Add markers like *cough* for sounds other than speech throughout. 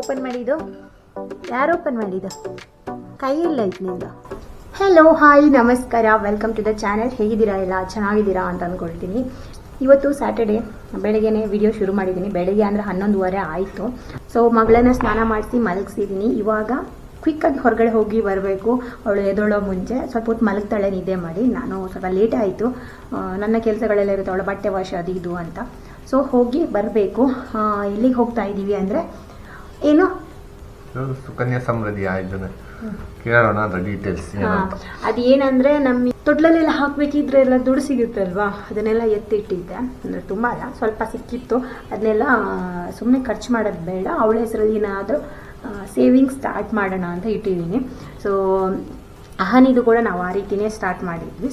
Open ಮಾಡಿದ್ದು? ಯಾರು open ಮಾಡಿದ್ದು? ಐತೆ ನಿಂದು ಹಲೋ ಹಾಯ್ ನಮಸ್ಕಾರ. ವೆಲ್ಕಮ್ ಟು ದ ಚಾನಲ್ ಹೇಗಿದ್ದೀರಾ ಎಲ್ಲ? ಚೆನ್ನಾಗಿದ್ದೀರಾ ಅಂತ ಅಂದ್ಕೊಳ್ತೀನಿ ಇವತ್ತು ಸ್ಯಾಟರ್ಡೆ ಬೆಳಗ್ಗೆನೆ ವಿಡಿಯೋ ಶುರು ಮಾಡಿದ್ದೀನಿ. ಬೆಳಗ್ಗೆ ಅಂದರೆ ಹನ್ನೊಂದುವರೆ ಆಯಿತು. ಸೊ ಮಗಳನ್ನ ಸ್ನಾನ ಮಾಡಿಸಿ ಮಲಗಿಸಿದ್ದೀನಿ. ಇವಾಗ ಕ್ವಿಕ್ಕಾಗಿ ಹೊರಗಡೆ ಹೋಗಿ ಬರಬೇಕು. ಅವಳು ಎದೊಳೋ ಮುಂಚೆ. ಸ್ವಲ್ಪ ಹೊತ್ತು ಮಲಗ್ತಾಳೆ ನಿದ್ದೆ ಮಾಡಿ. ನಾನು ಸ್ವಲ್ಪ ಲೇಟ್ ಆಯಿತು. ನನ್ನ ಕೆಲಸಗಳೆಲ್ಲ ಇರುತ್ತೆ. ಅವಳ ಬಟ್ಟೆ ವಾಶ್ ಅದು ಇದು ಅಂತ. ಸೊ ಹೋಗಿ ಬರಬೇಕು. ಎಲ್ಲಿಗೆ ಹೋಗ್ತಾ ಇದ್ದೀವಿ ಅಂದರೆ ಏನು? ಸುಕನ್ಯಾ ಸಮೃದ್ಧಿ ಆಯೋಜನೆ. ಕೇಳೋಣ ಅದ್ರ ಡೀಟೇಲ್ಸ್ ಅದು ಏನಂದ್ರೆ ನಮ್ಮ ತೊಟ್ಲಲ್ಲೆಲ್ಲ ಹಾಕ್ಬೇಕಿದ್ರೆ ಎಲ್ಲ ದುಡ್ಡು ಸಿಗುತ್ತೆ ಅಲ್ವಾ ಅದನ್ನೆಲ್ಲ ಎತ್ತಿಟ್ಟಿದ್ದೆ. ಅಂದ್ರೆ ತುಂಬಾ ಅಲ್ಲ ಸ್ವಲ್ಪ ಸಿಕ್ಕಿತ್ತು. ಅದನ್ನೆಲ್ಲ ಸುಮ್ಮನೆ ಖರ್ಚು ಮಾಡೋದು ಬೇಡ. ಅವಳ ಹೆಸರಲ್ಲಿ ಏನಾದರೂ ಸೇವಿಂಗ್ ಸ್ಟಾರ್ಟ್ ಮಾಡೋಣ ಅಂತ ಇಟ್ಟಿದ್ದೀನಿ. ಸೊ ಅಹನಿದು ಕೂಡ ನಾವು ಆ ರೀತಿನೇ ಸ್ಟಾರ್ಟ್ ಮಾಡಿದ್ವಿ.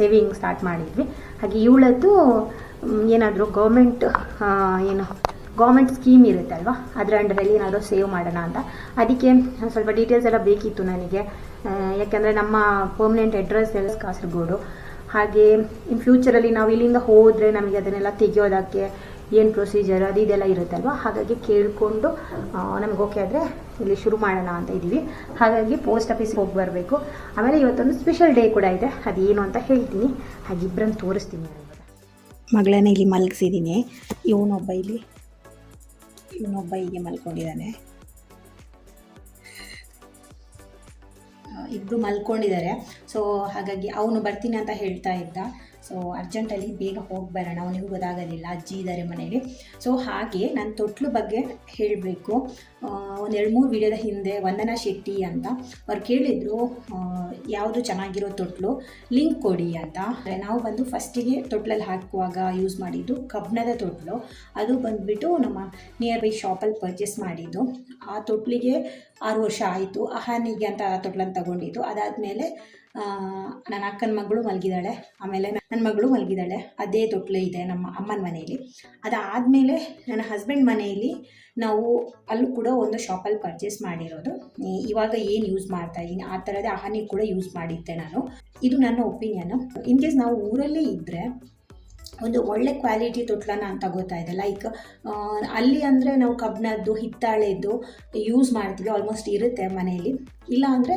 ಸೇವಿಂಗ್ ಸ್ಟಾರ್ಟ್ ಮಾಡಿದ್ವಿ. ಹಾಗೆ ಇವಳದ್ದು ಏನಾದರೂ ಗೌರ್ಮೆಂಟ್ ಏನು ಗೌರ್ಮೆಂಟ್ ಸ್ಕೀಮ್ ಇರುತ್ತಲ್ವ? ಅದರ ಅಂಡರಲ್ಲಿ ಏನಾದರೂ ಸೇವ್ ಮಾಡೋಣ ಅಂತ. ಅದಕ್ಕೆ ಸ್ವಲ್ಪ ಡೀಟೇಲ್ಸ್ ಎಲ್ಲ ಬೇಕಿತ್ತು ನನಗೆ. ಯಾಕೆಂದರೆ ನಮ್ಮ ಪರ್ಮನೆಂಟ್ ಅಡ್ರೆಸ್ ಎಲ್ಲ ಕಾಸರಗೋಡು. ಹಾಗೆ ಇನ್ ಫ್ಯೂಚರಲ್ಲಿ ನಾವು ಇಲ್ಲಿಂದ ಹೋದರೆ ನಮಗೆ ಅದನ್ನೆಲ್ಲ ತೆಗೆಯೋದಕ್ಕೆ ಏನು ಪ್ರೊಸೀಜರ್ ಅದು ಇದೆಲ್ಲ ಇರುತ್ತಲ್ವ? ಹಾಗಾಗಿ ಕೇಳಿಕೊಂಡು ನಮ್ಗೆ ಓಕೆ ಆದರೆ ಇಲ್ಲಿ ಶುರು ಮಾಡೋಣ ಅಂತ ಇದ್ದೀವಿ. ಹಾಗಾಗಿ ಪೋಸ್ಟ್ ಆಫೀಸ್ಗೆ ಹೋಗಿ ಬರಬೇಕು. ಆಮೇಲೆ ಇವತ್ತೊಂದು ಸ್ಪೆಷಲ್ ಡೇ ಕೂಡ ಇದೆ. ಅದೇನು ಅಂತ ಹೇಳ್ತೀನಿ. ಹಾಗೆ ಇಬ್ಬರನ್ನು ತೋರಿಸ್ತೀನಿ ನಾನು. ಮಗಳನ್ನ ಇಲ್ಲಿ ಮಲಗಿಸಿದ್ದೀನಿ. ಇವನೊಬ್ಬ ಇಲ್ಲಿ ಇವನೊಬ್ಬ ಹೀಗೆ ಮಲ್ಕೊಂಡಿದ್ದಾನೆ. ಇಬ್ಬರು ಮಲ್ಕೊಂಡಿದ್ದಾರೆ. ಸೊ ಹಾಗಾಗಿ ಅವನು ಬರ್ತೀನಿ ಅಂತ ಹೇಳ್ತಾ ಇದ್ದ. ಸೊ ಅರ್ಜೆಂಟಲ್ಲಿ ಬೇಗ ಹೋಗಿ ಬರೋಣ. ಅವನಿಗೂ ಗೊತ್ತಾಗೋದಿಲ್ಲ ಅಜ್ಜಿ ಇದ್ದಾರೆ ಮನೆಯಲ್ಲಿ ಸೊ ಹಾಗೆ ನಾನು ತೊಟ್ಲು ಬಗ್ಗೆ ಹೇಳಬೇಕು. ಒಂದು ಎರಡು ಮೂರು ವಿಡಿಯೋದ ಹಿಂದೆ ವಂದನಾ ಶೆಟ್ಟಿ ಅಂತ. ಅವ್ರು ಕೇಳಿದರು ಯಾವುದು ಚೆನ್ನಾಗಿರೋ ತೊಟ್ಲು? ಲಿಂಕ್ ಕೊಡಿ ಅಂತ. ನಾವು ಬಂದು ಫಸ್ಟಿಗೆ ತೊಟ್ಲಲ್ಲಿ ಹಾಕುವಾಗ ಯೂಸ್ ಮಾಡಿದ್ದು ಕಬ್ಬಿಣದ ತೊಟ್ಲು. ಅದು ಬಂದುಬಿಟ್ಟು ನಮ್ಮ ನಿಯರ್ ಬೈ ಶಾಪಲ್ಲಿ ಪರ್ಚೇಸ್ ಮಾಡಿದ್ದು. ಆ ತೊಟ್ಲಿಗೆ ಆರು ವರ್ಷ ಆಯಿತು. ಅಹಾನಿಗೆ ಅಂತ ಆ ತೊಟ್ಲನ್ನು ತಗೊಂಡಿದ್ದು. ಅದಾದಮೇಲೆ ನನ್ನ ಅಕ್ಕನ ಮಗಳು ಮಲಗಿದ್ದಾಳೆ. ಆಮೇಲೆ ನನ್ನ ಮಗಳು ಮಲಗಿದ್ದಾಳೆ. ಅದೇ ತೊಟ್ಲು ಇದೆ ನಮ್ಮ ಅಮ್ಮನ ಮನೆಯಲ್ಲಿ. ಅದಾದಮೇಲೆ ನನ್ನ ಹಸ್ಬೆಂಡ್ ಮನೆಯಲ್ಲಿ ನಾವು ಅಲ್ಲೂ ಕೂಡ ಒಂದು ಶಾಪಲ್ಲಿ ಪರ್ಚೇಸ್ ಮಾಡಿರೋದು. ಇವಾಗ ಏನು ಯೂಸ್ ಮಾಡ್ತಾ ಇದ್ದೀನಿ ಆ ಥರದೇ ಅಹಾನಿ ಕೂಡ ಯೂಸ್ ಮಾಡಿದ್ದೆ ನಾನು. ಇದು ನನ್ನ ಒಪಿನಿಯನ್ನು ಇನ್ ಕೇಸ್ ನಾವು ಊರಲ್ಲೇ ಇದ್ದರೆ ಒಂದು ಒಳ್ಳೆ ಕ್ವಾಲಿಟಿ ತೊಟ್ಲನ್ನ ನಾನು ತಗೋತಾ ಇದೆ ಲೈಕ್ ಅಲ್ಲಿ ಅಂದರೆ ನಾವು ಕಬ್ಬಿಣದ್ದು, ಹಿತ್ತಾಳೆದ್ದು ಯೂಸ್ ಮಾಡ್ತೀವಿ. ಆಲ್ಮೋಸ್ಟ್ ಇರುತ್ತೆ ಮನೆಯಲ್ಲಿ. ಇಲ್ಲ ಅಂದರೆ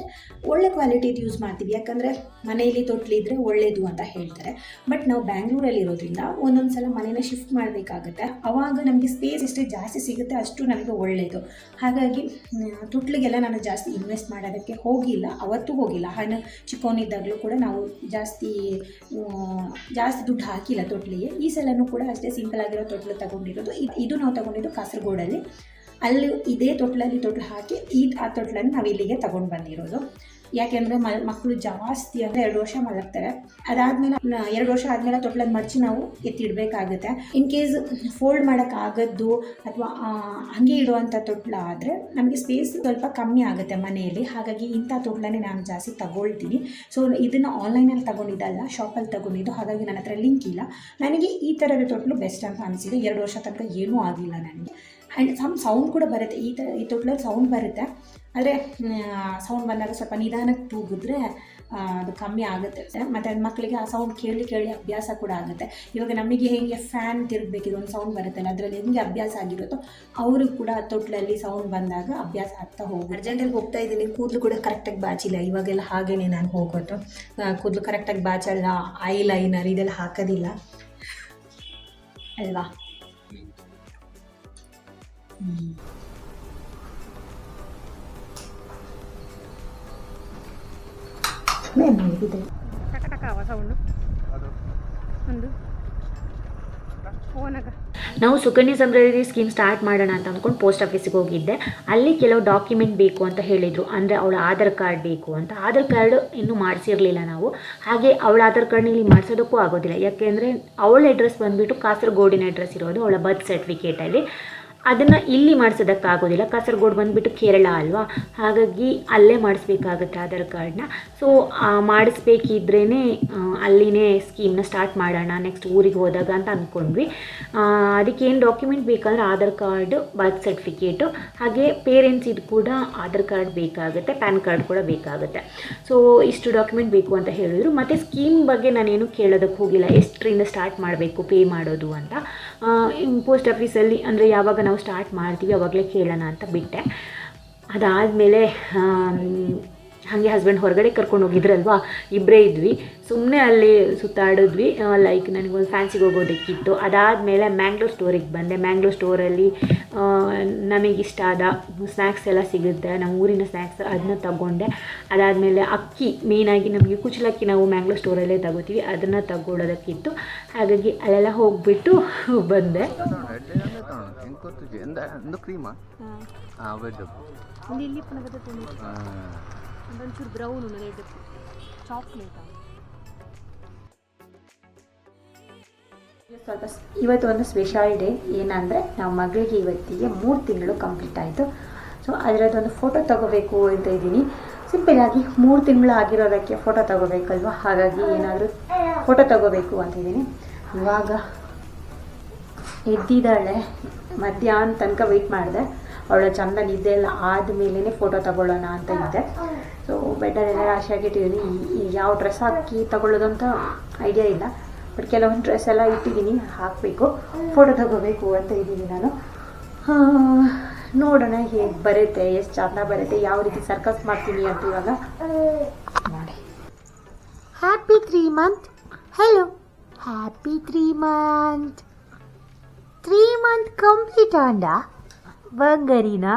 ಒಳ್ಳೆ ಕ್ವಾಲಿಟಿದು ಯೂಸ್ ಮಾಡ್ತೀವಿ. ಯಾಕಂದರೆ ಮನೆಯಲ್ಲಿ ತೊಟ್ಲಿದ್ರೆ ಒಳ್ಳೆಯದು ಅಂತ ಹೇಳ್ತಾರೆ. ಬಟ್ ನಾವು ಬ್ಯಾಂಗ್ಳೂರಲ್ಲಿ ಇರೋದ್ರಿಂದ ಒಂದೊಂದು ಸಲ ಮನೇನ ಶಿಫ್ಟ್ ಮಾಡಬೇಕಾಗುತ್ತೆ. ಆವಾಗ ನಮಗೆ ಸ್ಪೇಸ್ ಎಷ್ಟೇ ಜಾಸ್ತಿ ಸಿಗುತ್ತೆ ಅಷ್ಟು ನಮಗೆ ಒಳ್ಳೆಯದು ಹಾಗಾಗಿ ತೊಟ್ಲಿಗೆಲ್ಲ ನಾನು ಜಾಸ್ತಿ ಇನ್ವೆಸ್ಟ್ ಮಾಡೋದಕ್ಕೆ ಹೋಗಿಲ್ಲ. ಅವತ್ತು ಹೋಗಿಲ್ಲ. ಹಣ ಚಿಕ್ಕವನಿದ್ದಾಗಲೂ ಕೂಡ ನಾವು ಜಾಸ್ತಿ ಜಾಸ್ತಿ ದುಡ್ಡು ಹಾಕಿಲ್ಲ ತೊಟ್ಲಿಗೆ. ಈ ಸಲನೂ ಕೂಡ ಅಷ್ಟೇ ಸಿಂಪಲ್ ಆಗಿರೋ ತೊಟ್ಲು ತಗೊಂಡಿರೋದು. ಇದು ನಾವು ತಗೊಂಡಿದ್ದು ಕಾಸರಗೋಡಲ್ಲಿ. ಅಲ್ಲಿ ಇದೇ ತೊಟ್ಲಲ್ಲಿ ತೊಟ್ಲು ಹಾಕಿ ಈ ಆ ತೊಟ್ಲನ್ನು ನಾವು ಇಲ್ಲಿಗೆ ತಗೊಂಡು ಬಂದಿರೋದು. ಯಾಕೆಂದರೆ ಮ ಮಕ್ಕಳು ಜಾಸ್ತಿ ಅಂದರೆ ಎರಡು ವರ್ಷ ಮಲಗ್ತಾರೆ. ಅದಾದಮೇಲೆ ಎರಡು ವರ್ಷ ಆದಮೇಲೆ ತೊಟ್ಲನ್ನು ಮಡಚಿ ನಾವು ಎತ್ತಿಡಬೇಕಾಗುತ್ತೆ. ಇನ್ ಕೇಸ್ ಫೋಲ್ಡ್ ಮಾಡೋಕ್ಕಾಗದ್ದು ಅಥವಾ ಹಾಗೆ ಇಡುವಂಥ ತೊಟ್ಲ ಆದರೆ ನಮಗೆ ಸ್ಪೇಸ್ ಸ್ವಲ್ಪ ಕಮ್ಮಿ ಆಗುತ್ತೆ ಮನೆಯಲ್ಲಿ. ಹಾಗಾಗಿ ಇಂಥ ತೊಟ್ಲನ್ನೇ ನಾನು ಜಾಸ್ತಿ ತಗೊಳ್ತೀನಿ. ಸೊ ಇದನ್ನು ಆನ್ಲೈನಲ್ಲಿ ತಗೊಂಡಿದ್ದಲ್ಲ ಶಾಪಲ್ಲಿ ತಗೊಂಡಿದ್ದು. ಹಾಗಾಗಿ ನನ್ನ ಹತ್ರ ಲಿಂಕ್ ಇಲ್ಲ. ನನಗೆ ಈ ಥರದ ತೊಟ್ಲು ಬೆಸ್ಟ್ ಅಂತ ಅನಿಸಿದೆ. ಎರಡು ವರ್ಷ ತನಕ ಏನೂ ಆಗಿಲ್ಲ ನನಗೆ. ಆ್ಯಂಡ್ ಸಮ್ ಸೌಂಡ್ ಕೂಡ ಬರುತ್ತೆ. ಈ ಥರ ಈ ತೊಟ್ಲಲ್ಲಿ ಸೌಂಡ್ ಬರುತ್ತೆ. ಆದರೆ ಸೌಂಡ್ ಬಂದಾಗ ಸ್ವಲ್ಪ ನಿಧಾನಕ್ಕೆ ತೂಗಿದ್ರೆ ಅದು ಕಮ್ಮಿ ಆಗುತ್ತೆ. ಮತ್ತು ಅದು ಮಕ್ಕಳಿಗೆ ಆ ಸೌಂಡ್ ಕೇಳಿ ಕೇಳಿ ಅಭ್ಯಾಸ ಕೂಡ ಆಗುತ್ತೆ. ಇವಾಗ ನಮಗೆ ಹೇಗೆ ಫ್ಯಾನ್ ತಿರುಗಬೇಕಿದೆ ಒಂದು ಸೌಂಡ್ ಬರುತ್ತಲ್ಲ ಅದರಲ್ಲಿ ಹೆಂಗೆ ಅಭ್ಯಾಸ ಆಗಿರುತ್ತೋ ಅವರು ಕೂಡ ತೊಟ್ಲಲ್ಲಿ ಸೌಂಡ್ ಬಂದಾಗ ಅಭ್ಯಾಸ ಆಗ್ತಾ ಹೋಗಿ ಅರ್ಜೆಂಟಲ್ಲಿ ಹೋಗ್ತಾ ಇದ್ದೀನಿ. ಕೂದಲು ಕೂಡ ಕರೆಕ್ಟಾಗಿ ಬಾಚಿಲ್ಲ. ಇವಾಗೆಲ್ಲ ಹಾಗೇ ನಾನು ಹೋಗೋದು ಕೂದಲು ಕರೆಕ್ಟಾಗಿ ಬಾಚಲ್ಲ, ಐ ಲೈನರ್ ಇದೆಲ್ಲ ಹಾಕೋದಿಲ್ಲ. ಅಲ್ವಾ? ನಾವು ಸುಕನ್ಯಾ ಸಮೃದ್ಧಿ ಸ್ಕೀಮ್ ಸ್ಟಾರ್ಟ್ ಮಾಡೋಣ ಅಂತ ಅಂದ್ಕೊಂಡು ಪೋಸ್ಟ್ ಆಫೀಸಿಗೆ ಹೋಗಿದ್ದೆ. ಅಲ್ಲಿ ಕೆಲವು ಡಾಕ್ಯುಮೆಂಟ್ ಬೇಕು ಅಂತ ಹೇಳಿದರು. ಅಂದರೆ ಅವಳ ಆಧಾರ್ ಕಾರ್ಡ್ ಬೇಕು ಅಂತ. ಆಧಾರ್ ಕಾರ್ಡ್ ಇನ್ನೂ ಮಾಡಿಸಿರಲಿಲ್ಲ ನಾವು. ಹಾಗೆ ಅವಳ ಆಧಾರ್ ಕಾರ್ಡ್ನ ಇಲ್ಲಿ ಮಾಡಿಸೋದಕ್ಕೂ ಆಗೋದಿಲ್ಲ. ಯಾಕೆಂದರೆ ಅವಳ ಅಡ್ರೆಸ್ ಬಂದುಬಿಟ್ಟು ಕಾಸರಗೋಡಿನ ಅಡ್ರೆಸ್ ಇರೋದು ಅವಳ ಬರ್ತ್ ಸರ್ಟಿಫಿಕೇಟಲ್ಲಿ ಅದನ್ನು ಇಲ್ಲಿ ಮಾಡಿಸೋದಕ್ಕಾಗೋದಿಲ್ಲ. ಕಾಸರಗೋಡು ಬಂದುಬಿಟ್ಟು ಕೇರಳ ಅಲ್ವಾ? ಹಾಗಾಗಿ ಅಲ್ಲೇ ಮಾಡಿಸ್ಬೇಕಾಗುತ್ತೆ ಆಧಾರ್ ಕಾರ್ಡ್ನ. ಸೊ ಮಾಡಿಸ್ಬೇಕಿದ್ರೇ ಅಲ್ಲಿನೇ ಸ್ಕೀಮ್ನ ಸ್ಟಾರ್ಟ್ ಮಾಡೋಣ ನೆಕ್ಸ್ಟ್ ಊರಿಗೆ ಹೋದಾಗ ಅಂತ ಅಂದ್ಕೊಂಡ್ವಿ ಏನು ಡಾಕ್ಯುಮೆಂಟ್ ಬೇಕಂದ್ರೆ ಆಧಾರ್ ಕಾರ್ಡ್ ಬರ್ತ್ ಸರ್ಟಿಫಿಕೇಟು ಹಾಗೆ ಪೇರೆಂಟ್ಸ್ ಕೂಡ ಆಧಾರ್ ಕಾರ್ಡ್ ಬೇಕಾಗುತ್ತೆ, ಪ್ಯಾನ್ ಕಾರ್ಡ್ ಕೂಡ ಬೇಕಾಗುತ್ತೆ. ಸೊ ಇಷ್ಟು ಡಾಕ್ಯುಮೆಂಟ್ ಬೇಕು ಅಂತ ಹೇಳಿದ್ರು. ಮತ್ತು ಸ್ಕೀಮ್ ಬಗ್ಗೆ ನಾನೇನು ಕೇಳೋದಕ್ಕೆ ಹೋಗಿಲ್ಲ. ಎಷ್ಟರಿಂದ ಸ್ಟಾರ್ಟ್ ಮಾಡಬೇಕು, ಪೇ ಮಾಡೋದು ಅಂತ. ಪೋಸ್ಟ್ ಆಫೀಸಲ್ಲಿ ಅಂದರೆ ಯಾವಾಗ ನಾವು ಸ್ಟಾರ್ಟ್ ಮಾಡ್ತೀವಿ ಅವಾಗಲೇ ಕೇಳೋಣ ಅಂತ ಬಿಟ್ಟೆ. ಅದಾದಮೇಲೆ ಹಾಗೆ ಹಸ್ಬೆಂಡ್ ಹೊರಗಡೆ ಕರ್ಕೊಂಡು ಹೋಗಿದ್ರಲ್ವಾ? ಇಬ್ಬರೇ ಇದ್ವಿ. ಸುಮ್ಮನೆ ಅಲ್ಲಿ ಸುತ್ತಾಡಿದ್ವಿ. ಲೈಕ್ ನನಗೊಂದು ಫ್ಯಾನ್ಸಿಗೆ ಹೋಗೋದಕ್ಕಿತ್ತು. ಅದಾದಮೇಲೆ ಮ್ಯಾಂಗ್ಳೂರ್ ಸ್ಟೋರಿಗೆ ಬಂದೆ. ಮ್ಯಾಂಗ್ಳೂರ್ ಸ್ಟೋರಲ್ಲಿ ನಮಗಿಷ್ಟ ಆದ ಸ್ನ್ಯಾಕ್ಸ್ ಎಲ್ಲ ಸಿಗುತ್ತೆ. ನಮ್ಮ ಊರಿನ ಸ್ನ್ಯಾಕ್ಸ್ ಅದನ್ನ ತಗೊಂಡೆ. ಅದಾದಮೇಲೆ ಅಕ್ಕಿ ಮೇಯ್ನಾಗಿ ನಮಗೆ ಕುಚಲಕ್ಕಿ ನಾವು ಮ್ಯಾಂಗ್ಳೂರ್ ಸ್ಟೋರಲ್ಲೇ ತಗೋತೀವಿ. ಅದನ್ನು ತಗೊಳ್ಳೋದಕ್ಕಿತ್ತು ಹಾಗಾಗಿ ಅಲ್ಲೆಲ್ಲ ಹೋಗಿಬಿಟ್ಟು ಬಂದೆ. ಒಂದು ಕ್ರೀಮಾ ಹಾಂ ವೆಜ್ ಇಲ್ಲಿ ಒಂಚೂರು ಬ್ರೌನ್ ರೆಡ್ ಚಾಕ್ಲೇಟ್ ಸ್ವಲ್ಪ ಇವತ್ತು ಒಂದು ಸ್ಪೆಷಲ್ ಡೇ ಏನಂದರೆ ನಮ್ಮ ಮಗಳಿಗೆ ಇವತ್ತಿಗೆ ಮೂರು ತಿಂಗಳು ಕಂಪ್ಲೀಟ್ ಆಯಿತು. ಸೊ ಅದರದ್ದೊಂದು ಫೋಟೋ ತಗೋಬೇಕು ಅಂತ ಇದ್ದೀನಿ. ಸಿಂಪಲ್ಲಾಗಿ ಮೂರು ತಿಂಗಳು ಆಗಿರೋದಕ್ಕೆ ಫೋಟೋ ತಗೋಬೇಕಲ್ವ? ಹಾಗಾಗಿ ಏನಾದರೂ ಫೋಟೋ ತಗೋಬೇಕು ಅಂತಿದ್ದೀನಿ ಇವಾಗ ಎದ್ದಿದ್ದಾಳೆ. ಮಧ್ಯಾಹ್ನ ತನಕ ವೆಯ್ಟ್ ಮಾಡಿದೆ. ಅವಳ ಚಂದ ನಿದ್ದೆ ಎಲ್ಲ ಆದಮೇಲೆ ಫೋಟೋ ತಗೊಳ್ಳೋಣ ಅಂತ ಇದ್ದೆ. ಸೊ ಬೆಡ್ಡಲ್ಲೆಲ್ಲ ರಾಶಿ ಆಗಿಟ್ಟಿದ್ದೀನಿ ಯಾವ ಡ್ರೆಸ್ ಹಾಕಿ ತಗೊಳ್ಳೋದು ಅಂತ ಐಡಿಯಾ ಇಲ್ಲ. ಬಟ್ ಕೆಲವೊಂದು ಡ್ರೆಸ್ ಎಲ್ಲ ಇಟ್ಟಿದ್ದೀನಿ ಹಾಕಬೇಕು. ಫೋಟೋ ತಗೋಬೇಕು ಅಂತ ಇದ್ದೀನಿ ನಾನು. ನೋಡೋಣ ಹೇಗೆ ಬರುತ್ತೆ, ಎಷ್ಟು ಚಂದ ಬರುತ್ತೆ, ಯಾವ ರೀತಿ ಸರ್ಕಸ್ ಮಾಡ್ತೀನಿ ಅಂತ ಇವಾಗ. ನೋಡಿ happy three month hello happy three month three month complete and. ವಂಗರೀನಾ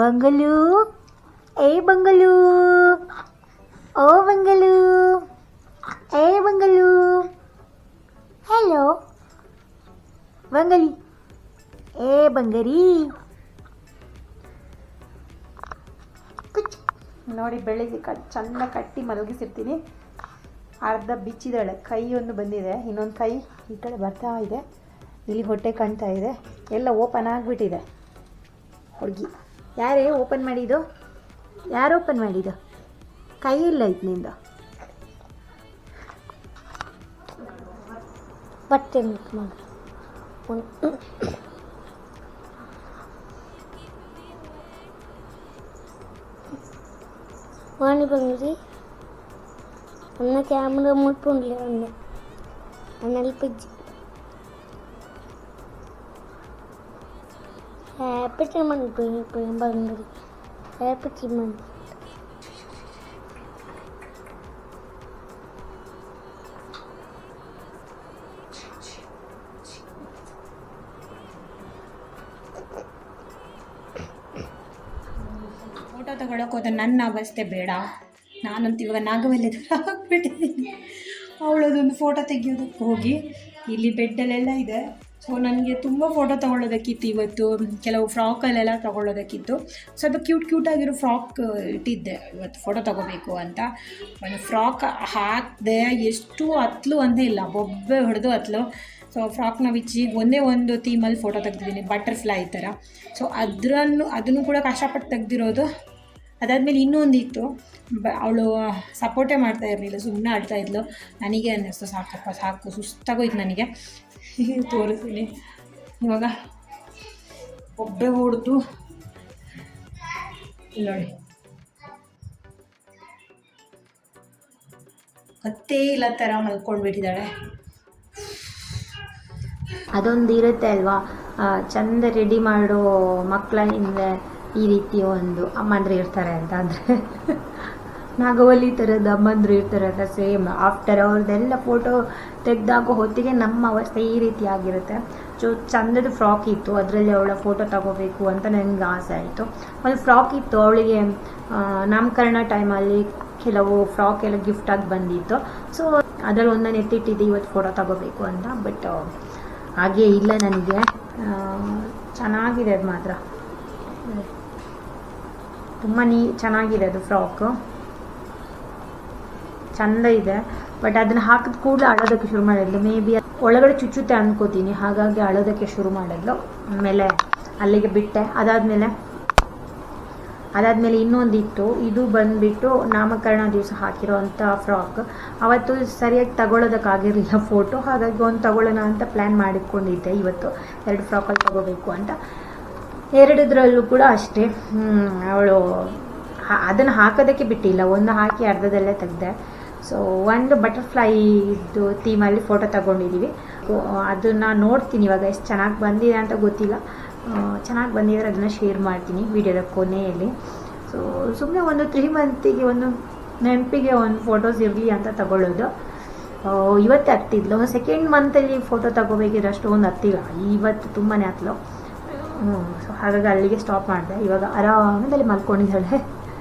ಬಂಗಲು. ಏ ಬಂಗಲು ಓ ಬಂಗಲು ಏ ಬಂಗಲು ಹಲೋ ಬಂಗಲಿ. ಏ ಬಂಗರಿ. ನೋಡಿ ಬೆಳಿಗ್ಗೆ ಕ ಚೆಂದ ಕಟ್ಟಿ ಮಲಗಿಸಿರ್ತೀನಿ. ಅರ್ಧ ಬಿಚ್ಚಿದಾಳೆ ಒಂದು ಬಂದಿದೆ. ಇನ್ನೊಂದು ಕೈ ಈ ಕಡೆ ಬರ್ತಾ ಇದೆ. ಇಲ್ಲಿ ಹೊಟ್ಟೆ ಕಾಣ್ತಾ ಇದೆ. ಎಲ್ಲ ಓಪನ್ ಆಗಿಬಿಟ್ಟಿದೆ. ಹುಡುಗಿ. ಯಾರೇ ಓಪನ್ ಮಾಡಿದ್ದು? ಯಾರು ಓಪನ್ ಮಾಡಿದ್ದು ಕೈಯೆಲ್ಲ ಐತೆ ನಿಂದು ಬಟ್ಟೆ വാണി പങ്കുതി അന്ന ക്യാമറ മുട്ടുണ്ടല്ലേ അന്ന് അന്നൽപ്പിച്ച് ഹാപ്പി ക്യാമറ പങ്കുതി Saya Pokemon. ಫೋಟೋ ತಗೊಳ್ಳೋಕೆ ಹೋದ ನನ್ನ ಅವಸ್ಥೆ ಬೇಡ. ನಾನಂತ ಇವಾಗ ನಾಗವಲ್ಲಿ ಹಾಕ್ಬಿಟ್ಟಿದ್ದೀನಿ ಅವಳದೊಂದು ಫೋಟೋ ತೆಗಿಯೋದಕ್ಕೆ ಹೋಗಿ. ಇಲ್ಲಿ ಬೆಡ್ಡಲ್ಲೆಲ್ಲ ಇದೆ. ಸೊ ನನಗೆ ತುಂಬ ಫೋಟೋ ತೊಗೊಳ್ಳೋದಕ್ಕಿತ್ತು ಇವತ್ತು. ಕೆಲವು ಫ್ರಾಕಲ್ಲೆಲ್ಲ ತೊಗೊಳ್ಳೋದಕ್ಕಿತ್ತು. ಸ್ವಲ್ಪ ಕ್ಯೂಟ್ ಕ್ಯೂಟಾಗಿರೋ ಫ್ರಾಕ್ ಇಟ್ಟಿದ್ದೆ. ಇವತ್ತು ಫೋಟೋ ತೊಗೋಬೇಕು ಅಂತ. ಒಂದು ಫ್ರಾಕ್ ಹಾಕಿದೆ ಎಷ್ಟು ಹತ್ಲು ಅಂತ ಇಲ್ಲ. ಬೊಬ್ಬೆ ಹೊಡೆದು ಹತ್ಲು ಸೊ ಫ್ರಾಕ್ನ ಬಿಚ್ಚಿ ಒಂದೇ ಒಂದು ಥೀಮಲ್ಲಿ ಫೋಟೋ ತೆಗ್ದಿದ್ದೀನಿ. ಬಟರ್ಫ್ಲೈ ಥರ ಸೊ ಅದರನ್ನು, ಅದನ್ನು ಕೂಡ ಕಷ್ಟಪಟ್ಟು ತೆಗ್ದಿರೋದು. ಅದಾದಮೇಲೆ ಇನ್ನೊಂದಿತ್ತು ಬ, ಅವಳು ಸಪೋರ್ಟೇ ಮಾಡ್ತಾ ಇರಲಿಲ್ಲ. ಸುಮ್ಮನೆ ಆಡ್ತಾ ಇದ್ಲು. ನನಗೆ ಅನ್ನಿಸ್ತು. ಸಾಕಪ್ಪ, ಸಾಕು. ಸುಸ್ತಾಗೋಯ್ತು ನನಗೆ. *laughs* ತೋರಿಸ್ತೀನಿ. ಇವಾಗ ಒಬ್ಬೆ ಹೊಡೆದು ನೋಡಿ. ಕತ್ತೇ ಇಲ್ಲ ಥರ ಮಲ್ಕೊಂಡ್ಬಿಟ್ಟಿದ್ದಾಳೆ. ಅದೊಂದು ಇರುತ್ತೆ ಅಲ್ವಾ? ಚಂದ ರೆಡಿ ಮಾಡೋ ಮಕ್ಕಳ ಹಿಂದೆ ಈ ರೀತಿ ಒಂದು ಅಮ್ಮಂದ್ರೆ ಇರ್ತಾರೆ ಅಂತ ಅಂದರೆ. *laughs* ನಾಗವಲ್ಲಿ ಥರದ ಅಮ್ಮಂದ್ರು ಇರ್ತಾರಲ್ಲ ಸೇಮ್ ಆಫ್ಟರ್ ಅವ್ರದ್ದೆಲ್ಲ ಫೋಟೋ ತೆಗೆದಾಗ ಹೊತ್ತಿಗೆ ನಮ್ಮ ಅವಸ್ಥೆ ಈ ರೀತಿ ಆಗಿರುತ್ತೆ. ಸೊ ಚಂದದ ಫ್ರಾಕ್ ಇತ್ತು, ಅದರಲ್ಲಿ ಅವಳ ಫೋಟೋ ತಗೋಬೇಕು ಅಂತ ನನಗೆ ಆಸೆ ಆಯಿತು. ಒಂದು ಫ್ರಾಕ್ ಇತ್ತು, ಅವಳಿಗೆ ನಾಮಕರಣ ಟೈಮಲ್ಲಿ ಕೆಲವು ಫ್ರಾಕ್ ಎಲ್ಲ ಗಿಫ್ಟಾಗಿ ಬಂದಿತ್ತು. ಸೊ ಅದರಲ್ಲಿ ಒಂದನ್ನು ಎತ್ತಿಟ್ಟಿದ್ದೆ, ಇವತ್ತು ಫೋಟೋ ತಗೋಬೇಕು ಅಂತ. ಬಟ್ ಹಾಗೆ ಇಲ್ಲ ನನಗೆ. ಚೆನ್ನಾಗಿದೆ ಅದು ಮಾತ್ರ. ತುಂಬ ನೀ, ಚೆನ್ನಾಗಿದೆ ಅದು ಫ್ರಾಕು ಚಂದ ಇದೆ. ಬಟ್ ಅದನ್ನ ಹಾಕಿದ ಕೂಡಲೇ ಅಳೋದಕ್ಕೆ ಶುರು ಮಾಡಿದ್ಲು. ಮೇ ಬಿ ಒಳಗಡೆ ಚುಚ್ಚುತ್ತೆ ಅನ್ಕೋತೀನಿ. ಹಾಗಾಗಿ ಅಳೋದಕ್ಕೆ ಶುರು ಮಾಡಿದ್ಲು. ಆಮೇಲೆ ಅಲ್ಲಿಗೆ ಬಿಟ್ಟೆ. ಅದಾದಮೇಲೆ ಅದಾದಮೇಲೆ ಇನ್ನೊಂದಿತ್ತು. ಇದು ಬಂದ್ಬಿಟ್ಟು ನಾಮಕರಣ ದಿವಸ ಹಾಕಿರೋವಂಥ ಫ್ರಾಕ್ ಅವತ್ತು ಸರಿಯಾಗಿ ತಗೊಳ್ಳೋದಕ್ಕಾಗಿರಲಿಲ್ಲ ಫೋಟೋ ಹಾಗಾಗಿ ಒಂದು ತಗೊಳ್ಳೋಣ ಅಂತ ಪ್ಲ್ಯಾನ್ ಮಾಡಿಕೊಂಡಿದ್ದೆ ಇವತ್ತು ಎರಡು ಫ್ರಾಕಲ್ಲಿ ತಗೋಬೇಕು ಅಂತ. ಎರಡದ್ರಲ್ಲೂ ಕೂಡ ಅಷ್ಟೇ. ಅವಳು ಅದನ್ನು ಹಾಕೋದಕ್ಕೆ ಬಿಟ್ಟಿಲ್ಲ. ಒಂದು ಹಾಕಿ ಅರ್ಧದಲ್ಲೇ ತೆಗ್ದೆ. ಸೊ ಒಂದು ಬಟರ್ಫ್ಲೈ ಇದು ಥೀಮಲ್ಲಿ ಫೋಟೋ ತಗೊಂಡಿದ್ದೀವಿ ಅದನ್ನು ನೋಡ್ತೀನಿ ಇವಾಗ ಎಷ್ಟು ಚೆನ್ನಾಗಿ ಬಂದಿದೆ ಅಂತ ಗೊತ್ತಿಲ್ಲ. ಚೆನ್ನಾಗಿ ಬಂದಿದ್ರೆ ಅದನ್ನು ಶೇರ್ ಮಾಡ್ತೀನಿ ವಿಡಿಯೋದ ಕೊನೆಯಲ್ಲಿ. ಸೊ ಸುಮ್ಮನೆ ಒಂದು ತ್ರೀ ಮಂತಿಗೆ ಒಂದು ನೆನಪಿಗೆ ಒಂದು ಫೋಟೋಸ್ ಇರಲಿ ಅಂತ ತಗೊಳ್ಳೋದು. ಇವತ್ತು ಹತ್ತಿದ್ಲು. ಸೆಕೆಂಡ್ ಮಂತಲ್ಲಿ ಫೋಟೋ ತಗೋಬೇಕಿದ್ರೆ ಅಷ್ಟೊಂದು ಹತ್ತಿಲ್ಲ. ಇವತ್ತು ತುಂಬಾ ಹತ್ತಲು ಸೊ ಹಾಗಾಗಿ ಅಲ್ಲಿಗೆ ಸ್ಟಾಪ್ ಮಾಡಿದೆ. ಇವಾಗ ಆರಾಮದಲ್ಲಿ ಮಲ್ಕೊಂಡಿದ್ದಾಳೆ.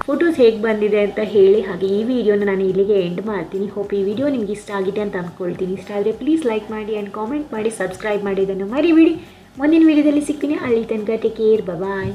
ಫೋಟೋಸ್ ಹೇಗೆ ಬಂದಿದೆ ಅಂತ ಹೇಳಿ ಹಾಗೆ ಈ ವಿಡಿಯೋನ ನಾನು ಇಲ್ಲಿಗೆ ಎಂಡ್ ಮಾಡ್ತೀನಿ. ಹೋಪ್ ಈ ವಿಡಿಯೋ ನಿಮ್ಗೆ ಇಷ್ಟ ಆಗಿದೆ ಅಂತ ಅಂದ್ಕೊಳ್ತೀನಿ ಇಷ್ಟ ಆದರೆ ಪ್ಲೀಸ್ ಲೈಕ್ ಮಾಡಿ ಆ್ಯಂಡ್ ಕಾಮೆಂಟ್ ಮಾಡಿ ಸಬ್ಸ್ಕ್ರೈಬ್ ಮಾಡಿ ಇದನ್ನು ಮರಿಬೇಡಿ. ಮುಂದಿನ ವಿಡಿಯೋದಲ್ಲಿ ಸಿಗ್ತೀನಿ. ಅಲ್ಲಿ ತನಕ ಟೇಕ್ ಕೇರ್ ಬಾಯ್